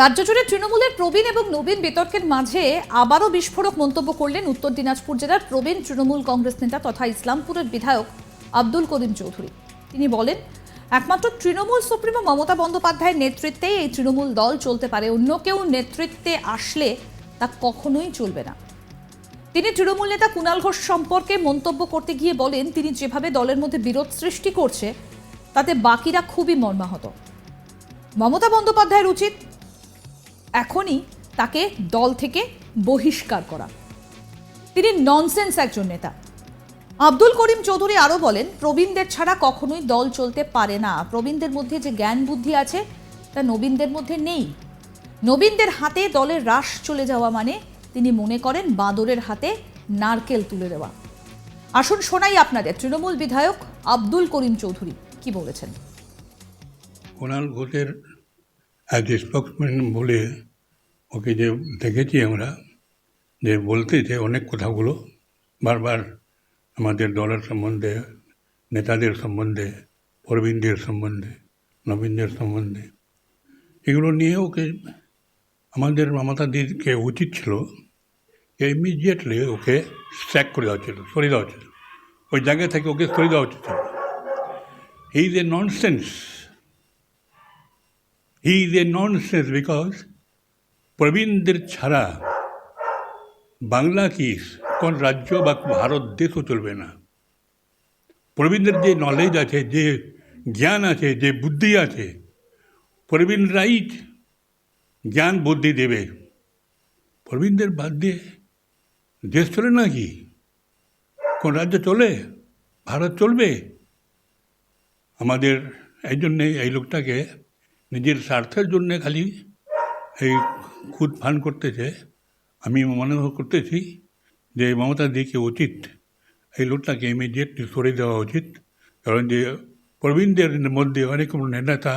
রাজ্য জুড়ে তৃণমূলের প্রবীণ এবং নবীন বিতর্কের মাঝে আবারও বিস্ফোরক মন্তব্য করলেন উত্তর দিনাজপুর জেলার প্রবীণ তৃণমূল কংগ্রেস নেতা তথা ইসলামপুরের বিধায়ক আব্দুল করিম চৌধুরী। তিনি বলেন, একমাত্র তৃণমূল সুপ্রিমো মমতা বন্দ্যোপাধ্যায়ের নেতৃত্বেই এই তৃণমূল দল চলতে পারে। অন্য কেউ নেতৃত্বে আসলে তা কখনোই চলবে না। তিনি তৃণমূল নেতা কুণাল ঘোষ সম্পর্কে মন্তব্য করতে গিয়ে বলেন, তিনি যেভাবে দলের মধ্যে বিরোধ সৃষ্টি করছে, তাতে বাকিরা খুবই মর্মাহত। মমতা বন্দ্যোপাধ্যায়ের উচিত এখনই তাকে দল থেকে বহিষ্কার করা। তিনি ননসেন্স একজন নেতা। আব্দুল করিম চৌধুরী আরও বলেন, প্রবীণদের ছাড়া কখনোই দল চলতে পারে না। প্রবীণদের মধ্যে যে জ্ঞান বুদ্ধি আছে, তা নবীনদের মধ্যে নেই। নবীনদের হাতে দলের হ্রাস চলে যাওয়া মানে তিনি মনে করেন বাঁদরের হাতে নারকেল তুলে দেওয়া। আসুন শোনাই আপনাদের, তৃণমূল বিধায়ক আব্দুল করিম চৌধুরী কি বলেছেন। কুণাল ঘোষের অ্যাজ এ স্পোক্সম্যান বলে ওকে যে দেখেছি আমরা, যে বলতে যে অনেক কথাগুলো, বারবার আমাদের দলের সম্বন্ধে, নেতাদের সম্বন্ধে, প্রবীণদের সম্বন্ধে, নবীনদের সম্বন্ধে, এগুলো নিয়ে ওকে আমাদের মমতা দিদিকে উচিত ছিল ইমিডিয়েটলি ওকে স্যাক করে দেওয়া ছিল সরে দেওয়া ছিল ওই জায়গা থেকে ওকে সরে দেওয়া উচিত ছিল। He is a nonsense he is a nonsense because প্রবীণদের ছাড়া বাংলা কি কোন রাজ্য বা ভারত দেশও চলবে না প্রবীণদের যে নলেজ আছে যে জ্ঞান আছে যে বুদ্ধি আছে প্রবীণরাই জ্ঞান বুদ্ধি দেবে প্রবীণদের বাদ দিয়ে দেশ চলে নাকি কোন রাজ্য চলে ভারত চলবে আমাদের এই জন্যে এই লোকটাকে নিজের স্বার্থের জন্যে খালি এই খুদ ফান করতেছে, আমি মনে করতেছি যে মমতা দিকে উচিত এই লোকটাকে ইমিডিয়েটলি সরিয়ে দেওয়া উচিত। কারণ যে প্রবীণদের মধ্যে অনেক নেতা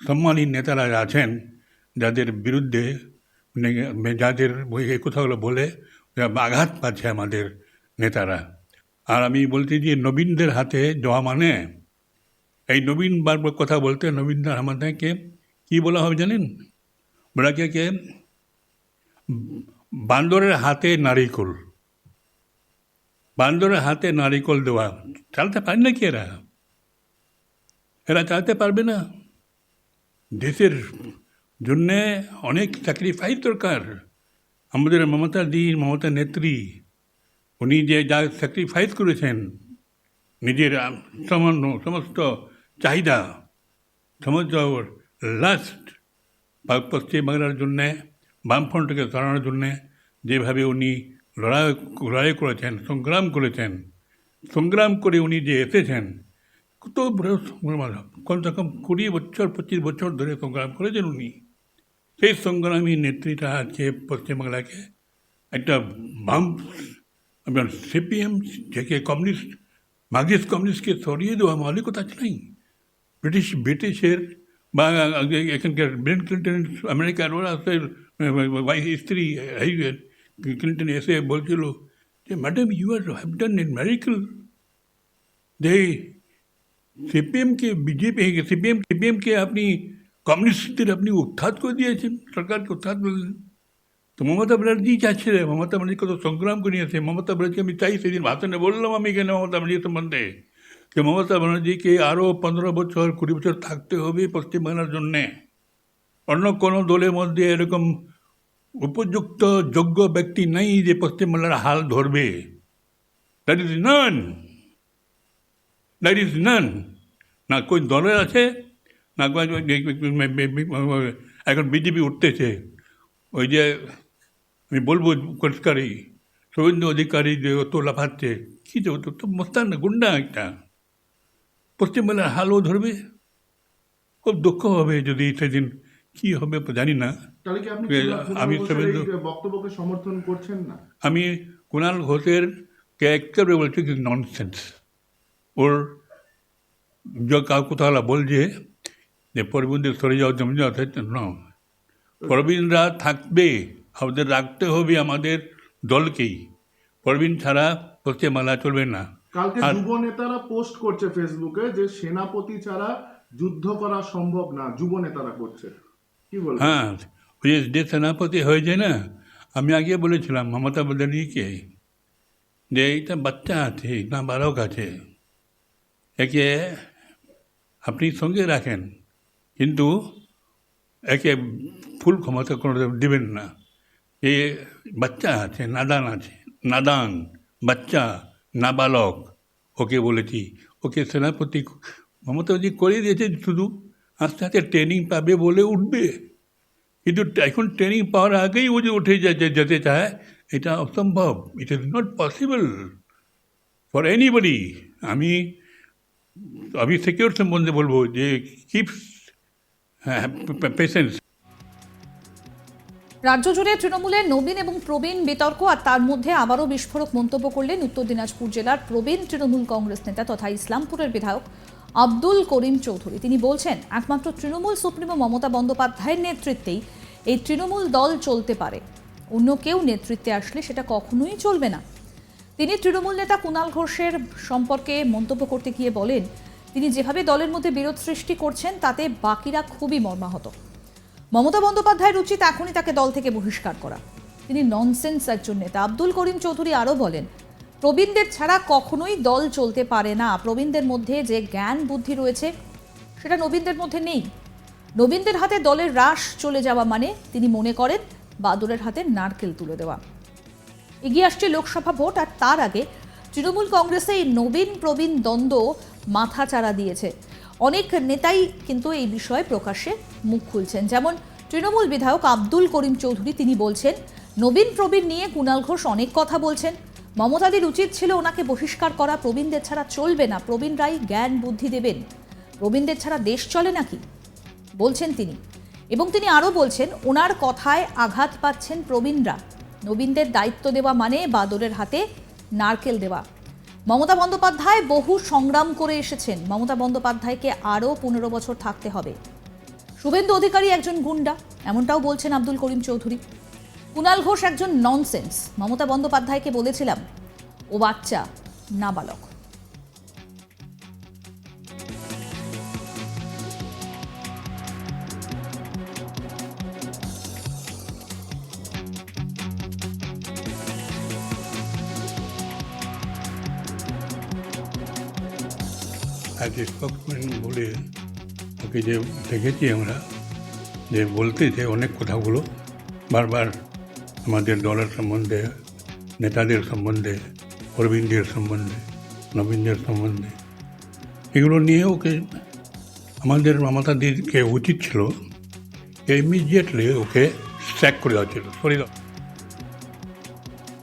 সম্মানী নেতারা আছেন, যাদের বিরুদ্ধে মানে যাদের এই কথাগুলো বলে আঘাত পাচ্ছে আমাদের নেতারা। আর আমি বলছি যে নবীনদের হাতে যাওয়া মানে এই নবীন বারবার কথা বলতে নবীনদের আমাদেরকে কী বলা হবে জানেন? ওনাকে কে বান্দরের হাতে নারিকল। বান্দরের হাতে নারিকল দেওয়া। চালতে পারে না কি এরা? এরা চালতে পারবে না। দেশের জন্যে অনেক স্যাক্রিফাইস দরকার। আমাদের মমতা দি, মমতা নেত্রী, উনি যে যা স্যাক্রিফাইস করেছেন, নিজের সামান্য, সমস্ত চাহিদা সমস্ত লাস্ট পশ্চিমবাংলার জন্যে বামফ্রন্টকে সরানোর জন্যে যেভাবে উনি লড়াই লড়াই করেছেন সংগ্রাম করেছেন সংগ্রাম করে উনি যে এসেছেন কত বড় সংগ্রাম কমসে কম কুড়ি বছর পঁচিশ বছর ধরে সংগ্রাম করেছেন উনি সেই সংগ্রামী নেত্রীটা আছে পশ্চিমবাংলাকে একটা বাম আপনার সিপিএম থেকে কমিউনিস্ট মার্কসিস্ট কমিউনিস্টকে সরিয়ে দেওয়া মৌলিকতা নেই ব্রিটিশ ব্রিটিশের বা এখানকার বিল ক্লিন্টন আমেরিকার ওরা স্ত্রী ক্লিন্টন এসে বলছিল যে madam you are have done in miracle যে সিপিএমকে বিজেপি সিপিএম সিপিএমকে আপনি কমিউনিস্টদের আপনি উত্থাত করে দিয়েছেন সরকারকে উত্থাত করে দিয়েছেন তো মমতা ব্যানার্জি চাচ্ছে মমতা ব্যানার্জি কত সংগ্রাম করে নিয়েছে মমতা ব্যানার্জি আমি চাই সেদিন ভাষণে বললাম আমি এখানে মমতা ব্যানার্জি সম্বন্ধে যে মমতা ব্যানার্জিকে আরও পনেরো বছর, কুড়ি বছর থাকতে হবে পশ্চিমবাংলার জন্যে। অন্য কোনো দলের মধ্যে এরকম উপযুক্ত, যোগ্য ব্যক্তি নেই যে পশ্চিমবাংলার হাল ধরবে। That is none that is none না, কোন দলের আছে? না এখন বিজেপি উঠতেছে। ওই যে আমি বলব পরিষ্কারই শুভেন্দু অধিকারী যে অত লাফাচ্ছে, কী যে তো তো মস্তান গুন্ডা একটা। পশ্চিমবাংলার হালও ধরবে। খুব দুঃখ হবে যদি সেদিন কী হবে জানি না। আমি বক্তব্যকে সমর্থন করছেন না? আমি কুণাল ঘোষের ক্যারেক্টার বলছি কি ননসেন্স ওর যে কাউ কোথাও বলছে যে প্রবীণদের সরে যাওয়া জমি যাওয়া ন। প্রবীণরা থাকবে আমাদের রাখতে হবে আমাদের দলকেই। প্রবীণ ছাড়া পশ্চিমবাংলা চলবে না। কালকে যুব নেতারা পোস্ট করছে ফেসবুকে যে সেনাপতি ছাড়া যুদ্ধ করা সম্ভব না যুব নেতারা করছে। কি বল হ্যাঁ ওই যে সেনাপতি হয়ে যায় না আমি আগে বলেছিলাম মমতা ব্যানার্জিকে যে এইটা বাচ্চা আছে না বালক আছে একে আপনি সঙ্গে রাখেন কিন্তু একে ফুল ক্ষমতা কোনো দেবেন না। এ বাচ্চা আছে নাদান আছে নাদান বাচ্চা। নাবালক। ওকে বলেছি ওকে সেনাপতি মমতাজি করে দিয়েছে শুধু। আস্তে আস্তে ট্রেনিং পাবে বলে উঠবে। কিন্তু এখন ট্রেনিং পাওয়ার আগেই ও যে উঠে যেতে চায়, এটা অসম্ভব। It is not possible for anybody আমি অভিষেকের সম্বন্ধে বলব যে কিপস হ্যাঁ পেশেন্স রাজ্য জুড়ে তৃণমূলের নবীন এবং প্রবীণ বিতর্ক, আর তার মধ্যে আবারও বিস্ফোরক মন্তব্য করলেন উত্তর দিনাজপুর জেলার প্রবীণ তৃণমূল কংগ্রেস নেতা তথা ইসলামপুরের বিধায়ক আব্দুল করিম চৌধুরী। তিনি বলছেন, একমাত্র তৃণমূল সুপ্রিমো মমতা বন্দ্যোপাধ্যায়ের নেতৃত্বেই এই তৃণমূল দল চলতে পারে। অন্য কেউ নেতৃত্বে আসলে সেটা কখনোই চলবে না। তিনি তৃণমূল নেতা কুণাল ঘোষের সম্পর্কে মন্তব্য করতে গিয়ে বলেন, তিনি যেভাবে দলের মধ্যে বিরোধ সৃষ্টি করছেন, তাতে বাকিরা খুবই মর্মাহত। মমতা বন্দ্যোপাধ্যায়ের উচিত এখনই তাকে দল থেকে বহিষ্কার করা। তিনি ননসেন্স একজন নেতা। আব্দুল করিম চৌধুরী আরও বলেন, প্রবীণদের ছাড়া কখনোই দল চলতে পারে না। প্রবীণদের মধ্যে যে জ্ঞান বুদ্ধি রয়েছে, সেটা নবীনদের মধ্যে নেই। নবীনদের হাতে দলের রাশ চলে যাওয়া মানে তিনি মনে করেন বাদুরের হাতে নারকেল তুলে দেওয়া। এগিয়ে আসছে লোকসভা ভোট আর তার আগে তৃণমূল কংগ্রেসে এই নবীন প্রবীণ দ্বন্দ্ব মাথা চাড়া দিয়েছে। অনেক নেতাই কিন্তু এই বিষয়ে প্রকাশ্যে মুখ খুলছেন। যেমন তৃণমূল বিধায়ক আব্দুল করিম চৌধুরী তিনি বলছেন, নবীন প্রবীণ নিয়ে কুণাল ঘোষ অনেক কথা বলছেন। মমতাদির উচিত ছিল ওনাকে বহিষ্কার করা, প্রবীণদের ছাড়া চলবে না। প্রবীণ প্রবীণরাই জ্ঞান বুদ্ধি দেবেন। প্রবীণদের ছাড়া দেশ চলে নাকি? বলছেন তিনি। এবং তিনি আরও বলছেন, ওনার কথায় আঘাত পাচ্ছেন প্রবীণরা। নবীনদের দায়িত্ব দেওয়া মানে বাদরের হাতে নারকেল দেওয়া। মমতা বন্দ্যোপাধ্যায় বহু সংগ্রাম করে এসেছেন। মমতা বন্দ্যোপাধ্যায়কে আরও পনেরো বছর থাকতে হবে। শুভেন্দু অধিকারী একজন গুন্ডা, এমনটাও বলছেন আব্দুল করিম চৌধুরী। কুণাল ঘোষ একজন ননসেন্স মমতা বন্দ্যোপাধ্যায়কে বলেছিলাম, ও বাচ্চা, নাবালক। অ্যাজ স্পোকসম্যান বলে ওকে যে দেখেছি আমরা, যে বলতে যে অনেক কথাগুলো বারবার আমাদের দলের সম্বন্ধে, নেতাদের সম্বন্ধে প্রবীণদের সম্বন্ধে নবীনদের সম্বন্ধে, এগুলো নিয়ে ওকে আমাদের মমতা দিদিকে উচিত ছিল ইমিডিয়েটলি ওকে স্ট্যাক করে দেওয়া ছিল। সরিয়ে দেওয়া